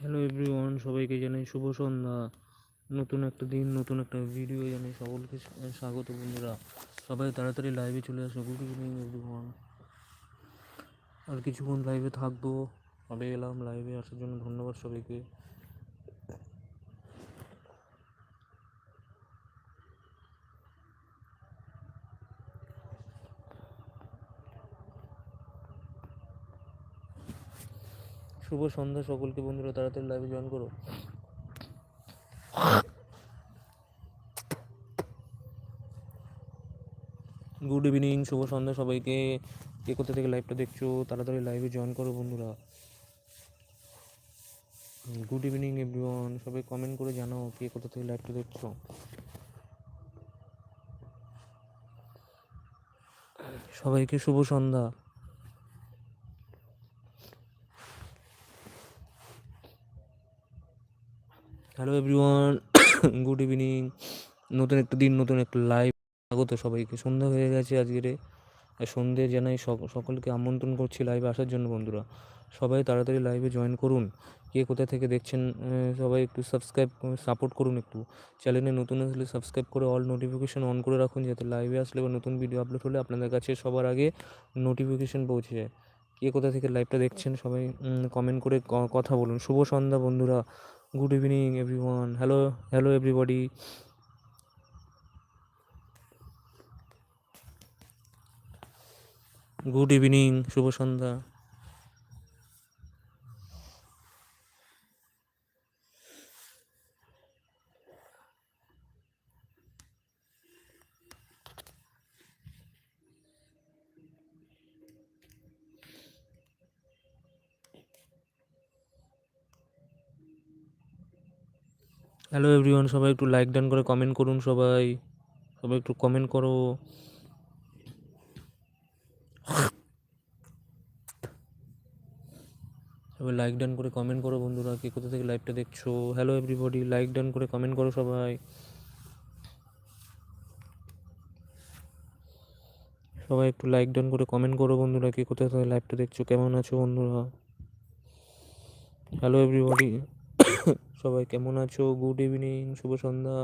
Hello everyone সবাইকে জানাই শুভ সন্ধ্যা। নতুন একটা দিন, নতুন একটা ভিডিও জানাই সকলকে স্বাগত বন্ধুরা। সবাই তাড়াতাড়ি লাইভে চলে আসো। গুড ইভিনিং এভরিওয়ান আর কিছুক্ষণ লাইভে থাকব। সবাই এলাম লাইভে আসার জন্য ধন্যবাদ সবাইকে। শুভ সন্ধ্যা সকলকে বন্ধুরা, তাড়াতাড়ি লাইভে জয়েন করো। গুড ইভিনিং শুভ সন্ধ্যা সবাইকে। কে কোথা থেকে লাইভটা দেখছ, তাড়াতাড়ি লাইভে জয়েন করো বন্ধুরা। গুড ইভিনিং এভরিওয়ান সবাই কমেন্ট করে জানাও কে কোথা থেকে লাইভটা দেখছ। সবাইকে শুভ সন্ধ্যা। হ্যালো এভরিওয়ান গুড ইভিনিং নতুন একটা দিন, নতুন একটা লাইভ স্বাগত সবাইকে। সন্ধ্যা হয়ে গেছে আজকের সন্ধে জানাই সক- সকলকে আমন্ত্রণ করছি লাইভে আসার জন্য বন্ধুরা। সবাই তাড়াতাড়ি লাইভে জয়েন করুন। কে কোথা থেকে দেখছেন সবাই একটু সাবস্ক্রাইব সাপোর্ট করুন একটু। চ্যানেলে নতুন আসলে সাবস্ক্রাইব করে অল নোটিফিকেশন অন করে রাখুন যাতে লাইভে আসলে বা নতুন ভিডিও আপলোড হলে আপনাদের কাছে সবার আগে নোটিফিকেশন পৌঁছে যায়। কে কোথা থেকে লাইভটা দেখছেন সবাই কমেন্ট করে কথা বলুন। শুভ সন্ধ্যা বন্ধুরা। Good evening everyone hello hello everybody good evening শুভ সন্ধ্যা। হ্যালো এভরিওয়ান সবাই একটু লাইক ডান করে কমেন্ট করুন সবাই। সবাই একটু কমেন্ট করো। সবাই লাইক ডান করে কমেন্ট করো বন্ধুরা, কে কোথা থেকে লাইভটা দেখছ? হ্যালো এভরিবডি লাইক ডান করে কমেন্ট করো সবাই। সবাই একটু লাইক ডান করে কমেন্ট করো বন্ধুরা, কে কোথা থেকে লাইভটা দেখছ? কেমন আছো বন্ধুরা? হ্যালো এভরিবডি সবাই কেমন আছো? গুড ইভিনিং শুভ সন্ধ্যা।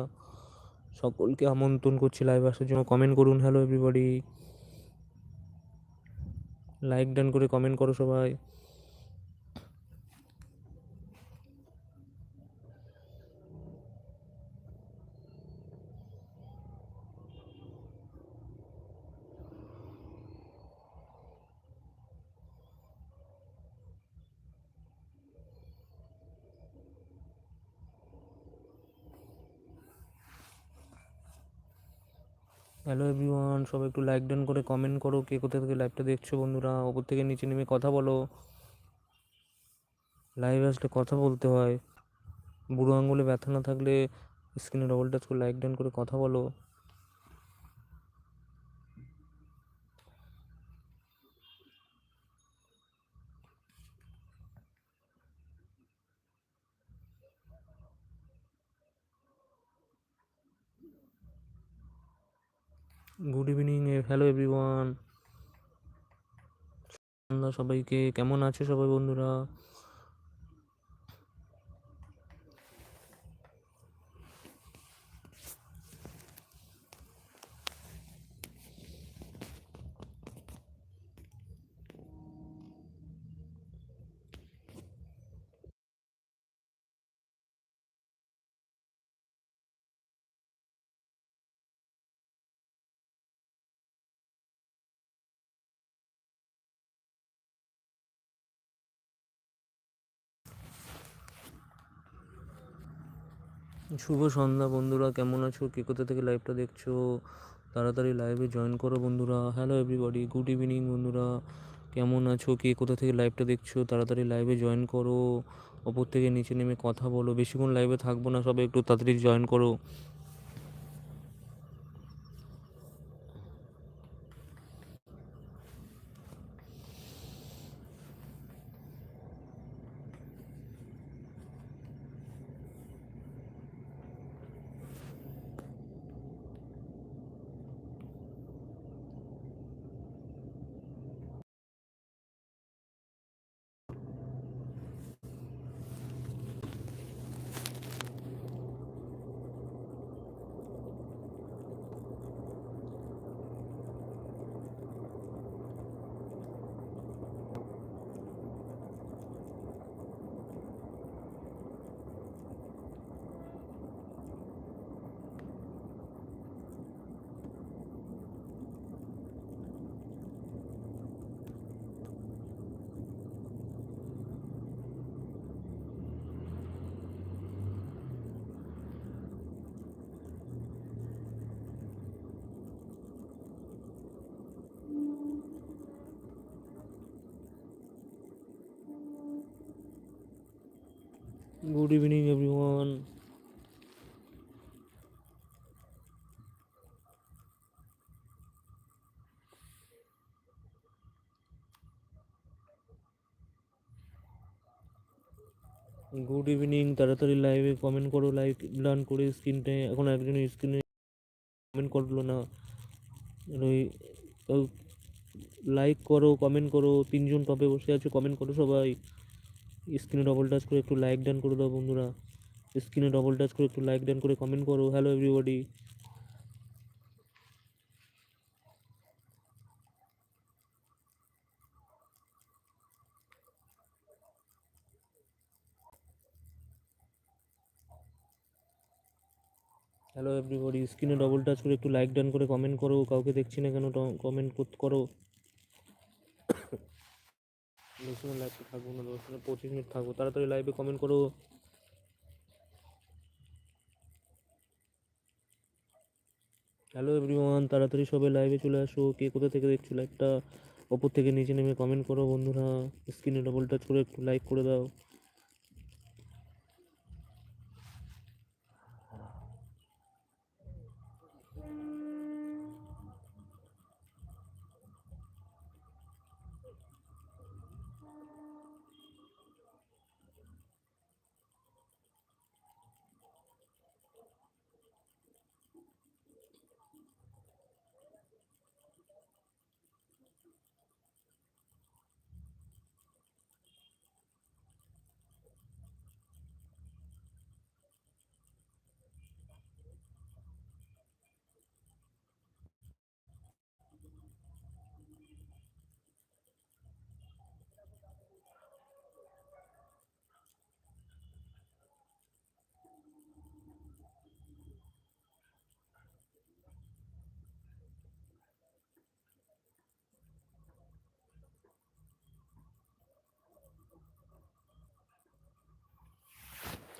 সকলকে আমন্ত্রণ করছি লাইভ আসার জন্য। কমেন্ট করুন হ্যালো এভরিবডি লাইক ডান করে কমেন্ট করো সবাই। হ্যালো এভরিওয়ান সবাই একটু লাইক ডান করে কমেন্ট করো, কে কোথা থেকে লাইভটা দেখছ বন্ধুরা? ওপর থেকে নিচে নেমে কথা বলো। লাইভ আসলে কথা বলতে হয়। বুড়ো আঙুলে ব্যথা না থাকলে স্ক্রিনে ডবল টাচ করে লাইক ডান করে কথা বলো গুড ইভিনিং হ্যালো এভরিওয়ান সবাইকে কেমন আছে সবাই বন্ধুরা? শুভ সন্ধ্যা বন্ধুরা, কেমন আছো? কে কোথা থেকে লাইভটা দেখছ? তাড়াতাড়ি লাইভে জয়েন করো বন্ধুরা। হ্যালো এভরিবডি গুড ইভিনিং বন্ধুরা। কেমন আছো? কে কোথা থেকে লাইভটা দেখছ? তাড়াতাড়ি লাইভে জয়েন করো। ওপর থেকে নিচে নেমে কথা বলো। বেশিক্ষণ লাইভে থাকব না, সবাই একটু তাড়াতাড়ি জয়েন করো। Good evening everyone good evening তাড়াতাড়ি লাইভে কমেন্ট করো লাইক ডান করে স্ক্রিনটা এখন একজন স্ক্রিনে কমেন্ট করল না। লাইক করো কমেন্ট করো। তিনজন টপে বসে আছো কমেন্ট করো সবাই। স্ক্রিনে ডবল টাচ করে একটু লাইক ডান করে দাও বন্ধুরা। স্ক্রিনে ডবল টাচ করে একটু লাইক ডান করে কমেন্ট করো। হ্যালো এভরিবডি হ্যালো এভরিবডি স্ক্রিনে ডবল টাচ করে একটু লাইক ডান করে কমেন্ট করো। কাউকে দেখছি না কেন কমেন্ট করো। বেশি লাইভে থাকব না দশ মিনিট, পঁচিশ মিনিট থাকব। তাড়াতাড়ি লাইভে কমেন্ট করো। হ্যালো এভরিওয়ান তাড়াতাড়ি সবাই লাইভে চলে আসো। কে কোথা থেকে দেখছ লাইভটা ওপর থেকে নিচে নেমে কমেন্ট করো বন্ধুরা। স্ক্রিনে ডবল টাচ করে একটু লাইক করে দাও।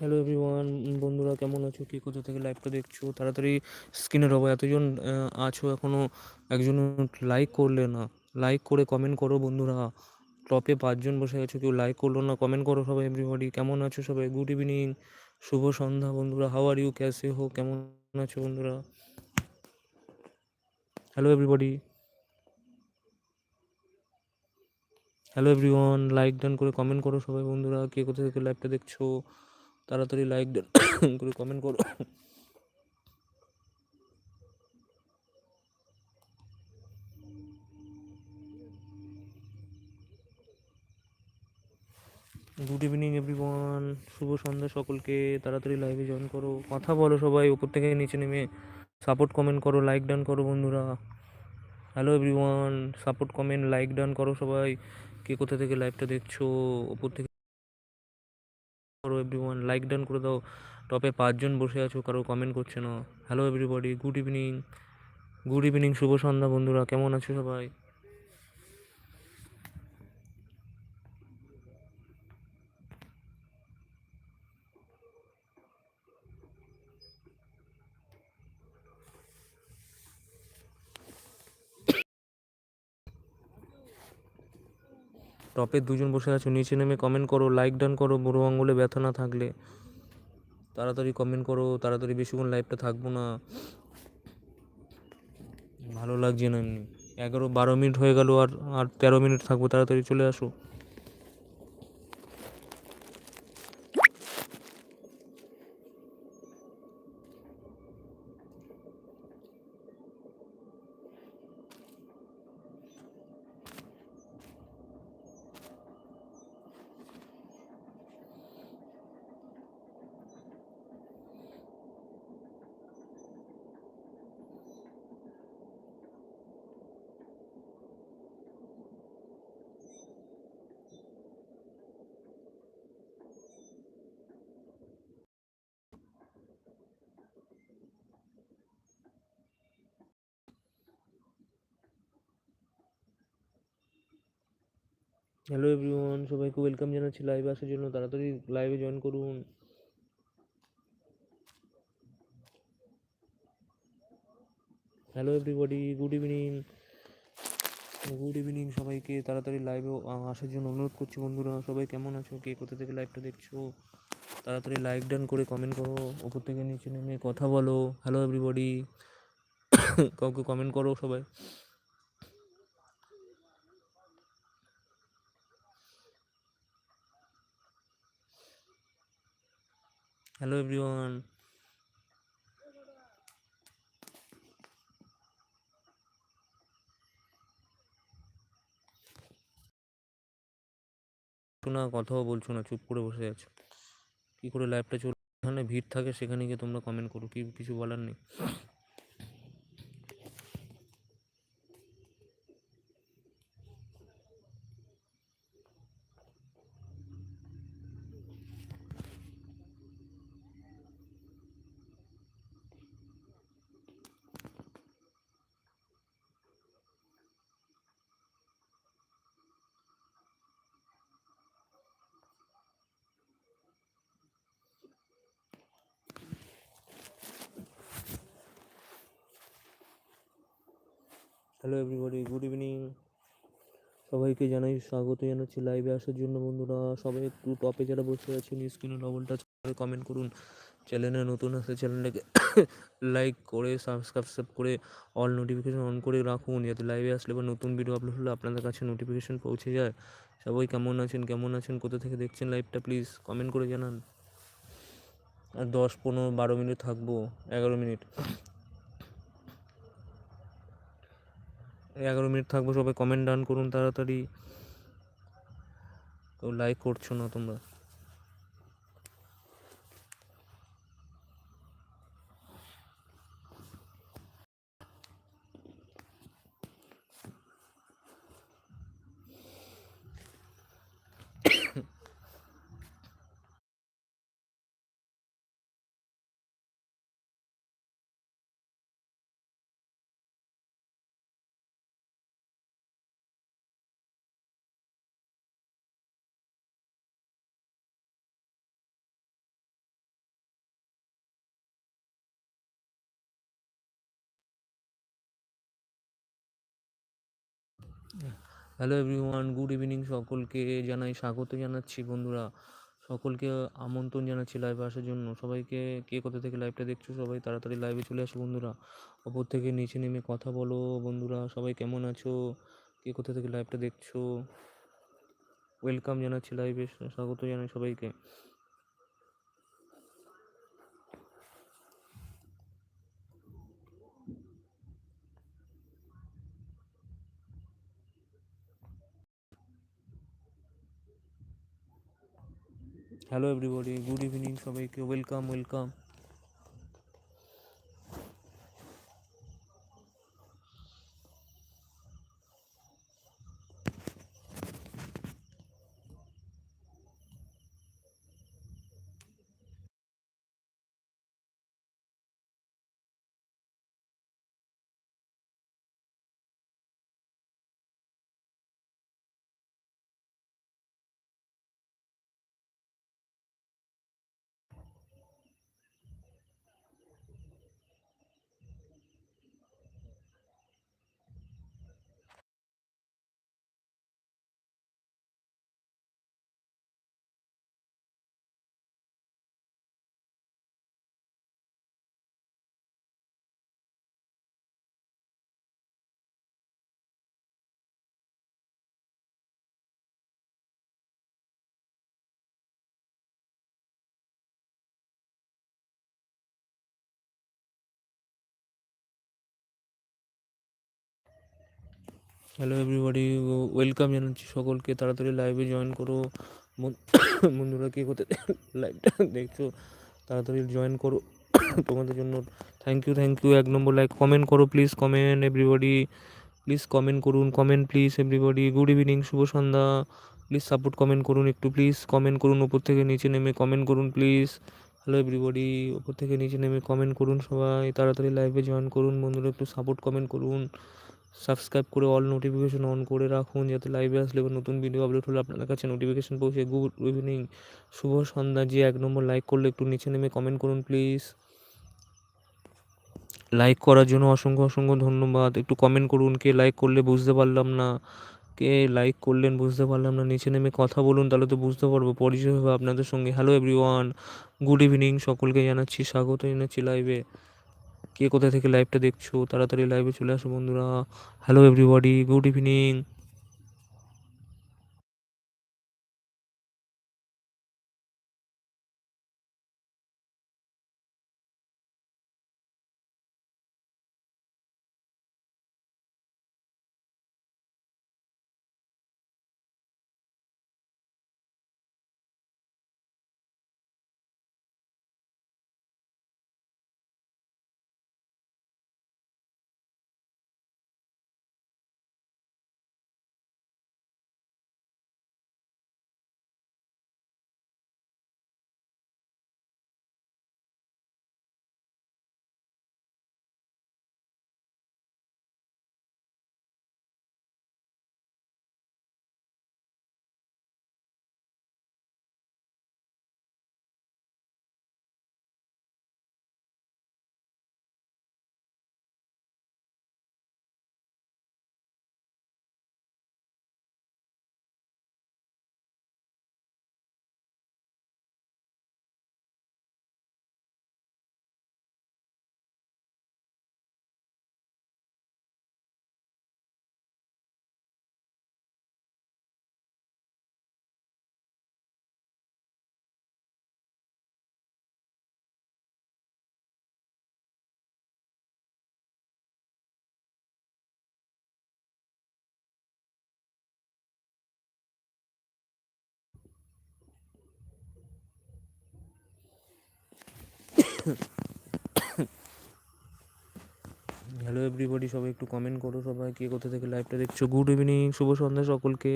হ্যালো এভরিওয়ান বন্ধুরা কেমন আছো? কে কোথা থেকে লাইভটা দেখছ? তাড়াতাড়ি স্ক্রিনে রবো, এতজন আছো এখনও একজন লাইক করলে না। লাইক করে কমেন্ট করো বন্ধুরা। টপে পাঁচজন বসে আছো, কেউ লাইক করল না কমেন্ট করো সবাই এভরিবডি কেমন আছো সবাই? গুড ইভিনিং শুভ সন্ধ্যা বন্ধুরা। হাউ আর ইউ ক্যাসে হো, কেমন আছো বন্ধুরা? Hello everybody hello everyone like done করে কমেন্ট করো সবাই বন্ধুরা। কে কোথা থেকে লাইভটা দেখছ? তাড়াতাড়ি লাইক ডান করে কমেন্ট করো। গুড ইভিনিং এভরিওয়ান শুভ সন্ধ্যা সকলকে। তাড়াতাড়ি লাইভে জয়েন করো। কথা বলো সবাই, উপর থেকে নিচে নেমে সাপোর্ট কমেন্ট করো লাইক ডান করো বন্ধুরা। Hello everyone support comment like done করো সবাই। কে কোথা থেকে লাইভটা দেখছ? উপর থেকে করো এভরিওয়ান লাইক ডান করে দাও। টপে পাঁচজন বসে আছো, কারও কমেন্ট করছে না। Hello everybody good evening good evening শুভ সন্ধ্যা বন্ধুরা, কেমন আছো সবাই? টপে দুজন বসে আছো, নিচে নেমে কমেন্ট করো লাইক ডান করো, বুড়ো আঙুলে ব্যথা না থাকলে। তাড়াতাড়ি কমেন্ট করো, তাড়াতাড়ি বেশিক্ষণ লাইভটা থাকব না। ভালো লাগছে না এমনি। এগারো বারো মিনিট হয়ে গেল আর আর তেরো মিনিট থাকব, তাড়াতাড়ি চলে আসো। হ্যালো এভরিওয়ান সবাইকে ওয়েলকাম জানাচ্ছি লাইভে আসার জন্য। তাড়াতাড়ি লাইভে জয়েন করুন। Hello everybody good evening good evening সবাইকে, তাড়াতাড়ি লাইভে আসার জন্য অনুরোধ করছি বন্ধুরা। সবাই কেমন আছো? কে কোথা থেকে লাইভটা দেখছ? তাড়াতাড়ি লাইক ডান করে কমেন্ট করো। ওপর থেকে নিচে নেমে কথা বলো। হ্যালো এভরিবডি কাউকে কমেন্ট করো সবাই। Hello everyone. না, কথাও বলছো না, চুপ করে বসে আছো। কী করে লাইভটা চল ভিড় থাকে সেখানে গিয়ে তোমরা কমেন্ট করো, কি কিছু বলার নেই। হ্যালো এভরিবডি গুড ইভিনিং সবাইকে জানাই স্বাগত জানাচ্ছি লাইভে আসার জন্য বন্ধুরা, সবাই একটু টপে যারা বসে আছেন স্ক্রিনে ডবল টাচ করে কমেন্ট করুন। চ্যানেলে নতুন আসে চ্যানেলটাকে লাইক করে সাবস্ক্রাইব করে অল নোটিফিকেশন অন করে রাখুন। যাতে লাইভে আসলে বা নতুন ভিডিও আপলোড হলে আপনাদের কাছে নোটিফিকেশন পৌঁছে যায়। সবাই কেমন আছেন কেমন আছেন, কোথা থেকে দেখছেন লাইভটা প্লিজ কমেন্ট করে জানান। আর দশ, পনেরো, বারো মিনিট থাকব, এগারো মিনিট। এগারো মিনিট থাকব সবাই কমেন্ট ডান করুন তাড়াতাড়ি। তো লাইক করছ না তোমরা? হ্যালো এভরিওয়ান গুড ইভিনিং সকলকে জানাই, স্বাগত জানাচ্ছি বন্ধুরা। সকলকে আমন্ত্রণ জানাচ্ছি লাইভে আসার জন্য। সবাইকে, কে কোথা থেকে লাইভটা দেখছ সবাই তাড়াতাড়ি লাইভে চলে আসো বন্ধুরা। ওপর থেকে নিচে নেমে কথা বলো বন্ধুরা, সবাই কেমন আছো? কে কোথা থেকে লাইভটা দেখছ? ওয়েলকাম জানাচ্ছি লাইভে স্বাগত জানাই সবাইকে। হ্যালো এভরিবডি গুড ইভিনিং সবাইকে welcome welcome hello everybody welcome জানাচ্ছি সকলকে। তাড়াতাড়ি লাইভে জয়েন করো। বন্ধুরা কী কোথায় লাইভটা দেখছ? তাড়াতাড়ি জয়েন করো। তোমাদের জন্য থ্যাংক ইউ থ্যাংক ইউ এক নম্বর লাইক কমেন্ট করো please comment everybody please comment করুন comment please everybody good evening শুভ সন্ধ্যা। প্লিজ সাপোর্ট কমেন্ট করুন একটু প্লিজ কমেন্ট করুন। ওপর থেকে নিচে নেমে কমেন্ট করুন প্লিজ হ্যালো এভরিবডি ওপর থেকে নিচে নেমে কমেন্ট করুন সবাই। তাড়াতাড়ি লাইভে জয়েন করুন। বন্ধুরা একটু সাপোর্ট কমেন্ট করুন। সাবস্ক্রাইব করে অল নোটিফিকেশন অন করে রাখুন যাতে লাইভে আসলে বা নতুন ভিডিও আপলোড হলে আপনাদের কাছে নোটিফিকেশন পৌঁছে। গুড ইভিনিং শুভ সন্ধ্যা। যে এক নম্বর লাইক করলে একটু নিচে নেমে কমেন্ট করুন প্লিজ লাইক করার জন্য অসংখ্য অসংখ্য ধন্যবাদ। একটু কমেন্ট করুন, কে লাইক করলে বুঝতে পারলাম না। কে লাইক করলেন বুঝতে পারলাম না। নিচে নেমে কথা বলুন, তাহলে তো বুঝতে পারব। পরিচয় হবে আপনাদের সঙ্গে। হ্যালো এভরিওয়ান গুড ইভিনিং সকলকে জানাচ্ছি, স্বাগত জানাচ্ছি লাইভে কে কোথায় থেকে লাইভটা দেখছ তাড়াতাড়ি লাইভে চলে আসো বন্ধুরা। Hello everybody good evening hello everybody সবাই একটু কমেন্ট করো সবাই, কে কোথা থেকে লাইভটা দেখছ? গুড ইভিনিং শুভ সন্ধ্যা সকলকে।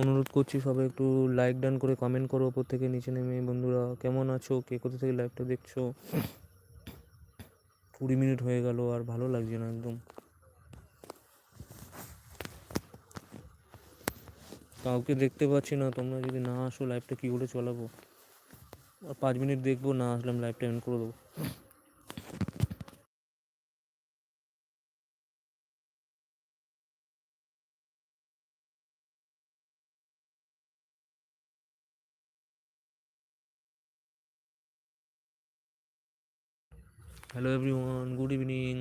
অনুরোধ করছি সবাই একটু লাইক ডান করে কমেন্ট করো, ওপর থেকে নিচে নেমে। বন্ধুরা, কেমন আছো? কে কোথা থেকে লাইভটা দেখছ? কুড়ি মিনিট হয়ে গেল, আর ভালো লাগছে না একদম। কাউকে দেখতে পাচ্ছি না, তোমরা যদি না আসো লাইভটা কী করে চালাবো? পাঁচ মিনিট দেখব, না আসলাম লাইভটা এন্ড করে দেবো। Hello everyone good evening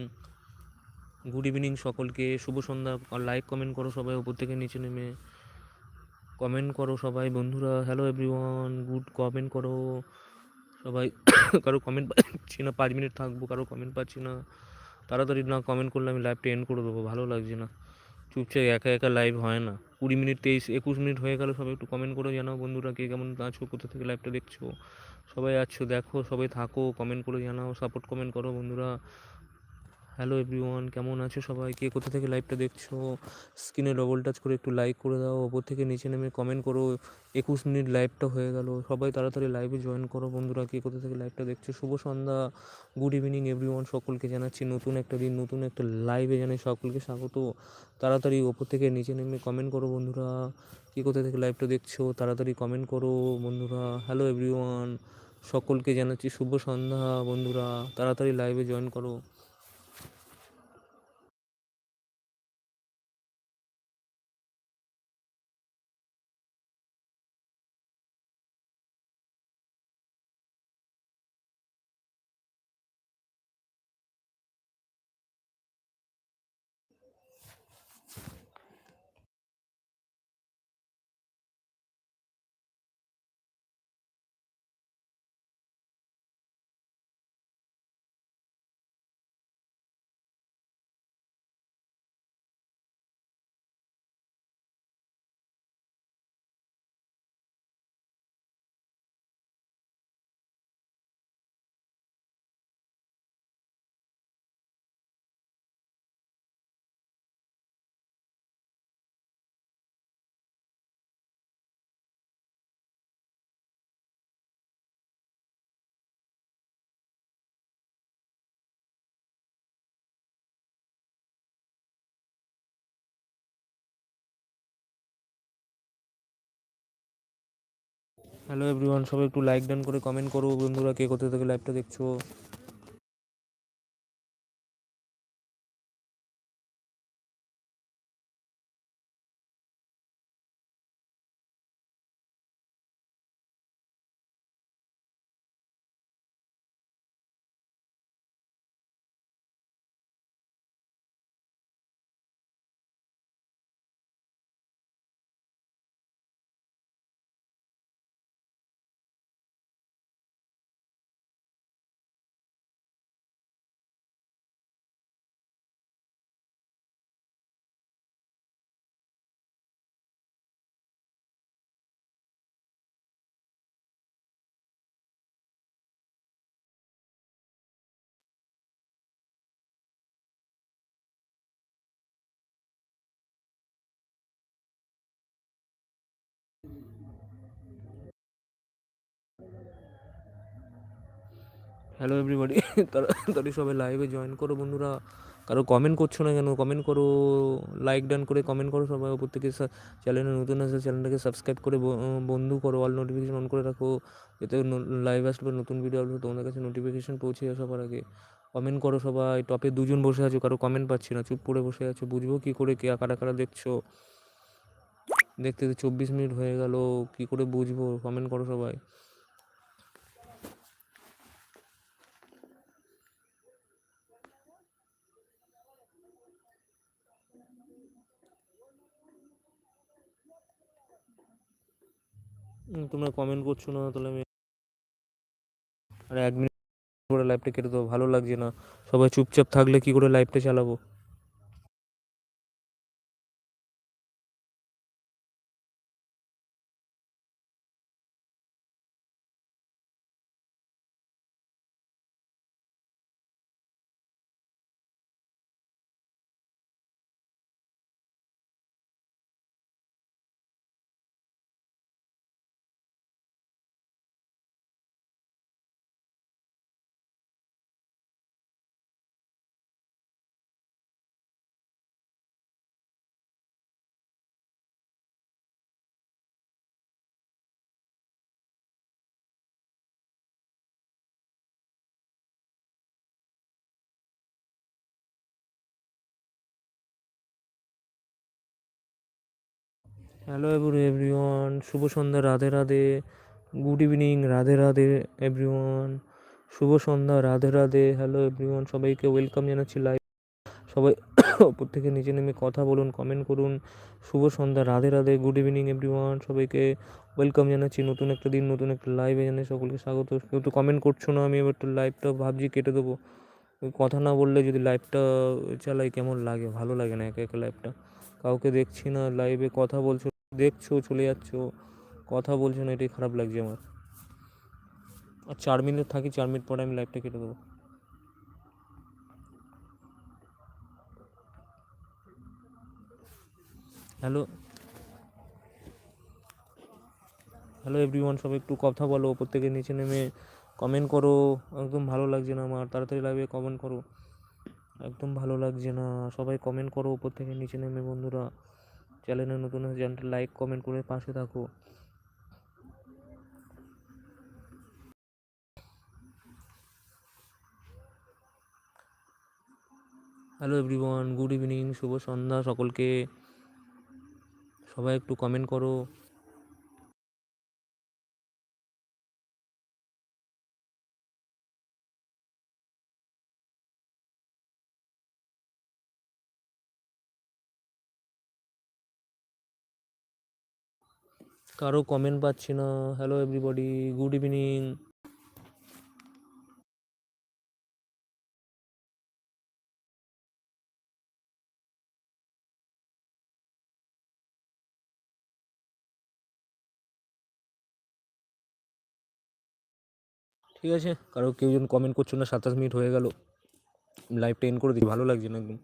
good evening সকলকে, শুভ সন্ধ্যা। আর লাইক কমেন্ট করো সবাই ওপর থেকে নিচে নেমে। কমেন্ট করো সবাই। বন্ধুরা হ্যালো এভরিওয়ান গুড কমেন্ট করো। সবাই কারও কমেন্ট পাচ্ছি না, পাঁচ মিনিট থাকব, কারও কমেন্ট পাচ্ছি না। তাড়াতাড়ি না কমেন্ট করলে আমি লাইভটা এন্ড করে দেবো, ভালো লাগছে না। চুপচাপ একা একা লাইভ হয় না। কুড়ি মিনিট তেইশ, একুশ মিনিট হয়ে গেল, সবাই একটু কমেন্ট করে জানাও বন্ধুরা, কে কেমন আছো, কোথা থেকে লাইভটা দেখছ। সবাই আছো, দেখো, সবাই থাকো কমেন্ট করে জানাও সাপোর্ট কমেন্ট করো বন্ধুরা। হ্যালো এভরিওয়ান কেমন আছো সবাই কে কোথা থেকে লাইভটা দেখছ? স্ক্রিনে ডবল টাচ করে একটু লাইক করে দাও ওপর থেকে নিচে নেমে কমেন্ট করো। একুশ মিনিট লাইভটা হয়ে গেল। সবাই তাড়াতাড়ি লাইভে জয়েন করো বন্ধুরা, কে কোথা থেকে লাইভটা দেখছ? শুভ সন্ধ্যা। গুড ইভিনিং এভরিওয়ান সকলকে জানাচ্ছি নতুন একটা দিন, নতুন একটা লাইভে জানাই সকলকে স্বাগত। তাড়াতাড়ি ওপর থেকে নিচে নেমে কমেন্ট করো বন্ধুরা, কে কোথা থেকে লাইভটা দেখছ? তাড়াতাড়ি কমেন্ট করো বন্ধুরা। হ্যালো এভরিওয়ান সকলকে জানাচ্ছি শুভ সন্ধ্যা বন্ধুরা, তাড়াতাড়ি লাইভে জয়েন করো। হ্যালো এভরিওয়ান সবাই একটু লাইক ডান করে কমেন্ট করো। বন্ধুরা, কে কোথা থেকে লাইভটা দেখছ? হ্যালো এভরিবডি তাড়াতাড়ি সবাই লাইভে জয়েন করো বন্ধুরা। কারও কমেন্ট করছ না কেন? কমেন্ট করো লাইক ডান করে কমেন্ট করো সবাই। ওপর থেকে চ্যানেলে নতুন আসলে চ্যানেলটাকে সাবস্ক্রাইব করে বন্ধু করো। অল নোটিফিকেশন অন করে রাখো। যাতে লাইভ আসলে নতুন ভিডিও আসলে তোমাদের কাছে নোটিফিকেশন পৌঁছে যায় সবার আগে। কমেন্ট করো সবাই। টপে দুজন বসে আছো, কারও কমেন্ট পাচ্ছি না। চুপ করে বসে আছো। বুঝব কী করে, কে কারা কারা দেখছ। দেখতে চব্বিশ মিনিট হয়ে গেল। কী করে বুঝব? কমেন্ট করো সবাই। তোমরা কমেন্ট করছ না, তাহলে আমি আর এক মিনিট করে লাইভটা কেটে দেবো। ভালো লাগছে না। সবাই চুপচাপ থাকলে কি করে লাইভটা চালাবো? হ্যালো এভরিওয়ান শুভ সন্ধ্যা, Radhe Radhe. Good evening Radhe Radhe everyone শুভ সন্ধ্যা, রাধে রাধে। হ্যালো এভরিওয়ান সবাইকে ওয়েলকাম জানাচ্ছি লাইভ সবাই ওপর থেকে নিচে নেমে কথা বলুন কমেন্ট করুন। শুভ সন্ধ্যা, Radhe Radhe good evening everyone সবাইকে ওয়েলকাম জানাচ্ছি। নতুন একটা দিন, নতুন একটা লাইভে জানাই সকলকে স্বাগত। কেউ তো কমেন্ট করছ না, আমি এবার তো লাইভটা ভাবছি কেটে দেবো। কথা না বললে যদি লাইভটা চালাই, কেমন লাগে? ভালো লাগে না একা একা লাইভটা কাউকে দেখছি না লাইভে কথা বলছো দেখছ, চলে যাচ্ছ। কথা বলছো না, এটাই খারাপ লাগছে আমার। আর চার মিনিট থাকি, চার মিনিট পরে আমি লাইভটা কেটে দেবো। হ্যালো হ্যালো এভরিওয়ান সবাই একটু কথা বলো থেকে নিচে নেমে কমেন্ট করো। একদম ভালো লাগছে না আমার, তাড়াতাড়ি লাইভে কমেন্ট করো। একদম ভালো লাগছে না, সবাই কমেন্ট করো, ওপর থেকে নিচে নেমে বন্ধুরা। চ্যানেলে নতুন হয়ে চ্যানেলটা লাইক, কমেন্ট করে পাশে থাকো। হ্যালো এভরিওয়ান গুড ইভিনিং শুভ সন্ধ্যা সকলকে। সবাই একটু কমেন্ট করো। কারও কমেন্ট পাচ্ছি না। হ্যালো এভরিবডি গুড ইভিনিং ঠিক আছে, কারও কেউ যেন কমেন্ট করছ না, সাতাশ মিনিট হয়ে গেল। লাইভটা এন্ড করে দিই, ভালো লাগছে না একদম।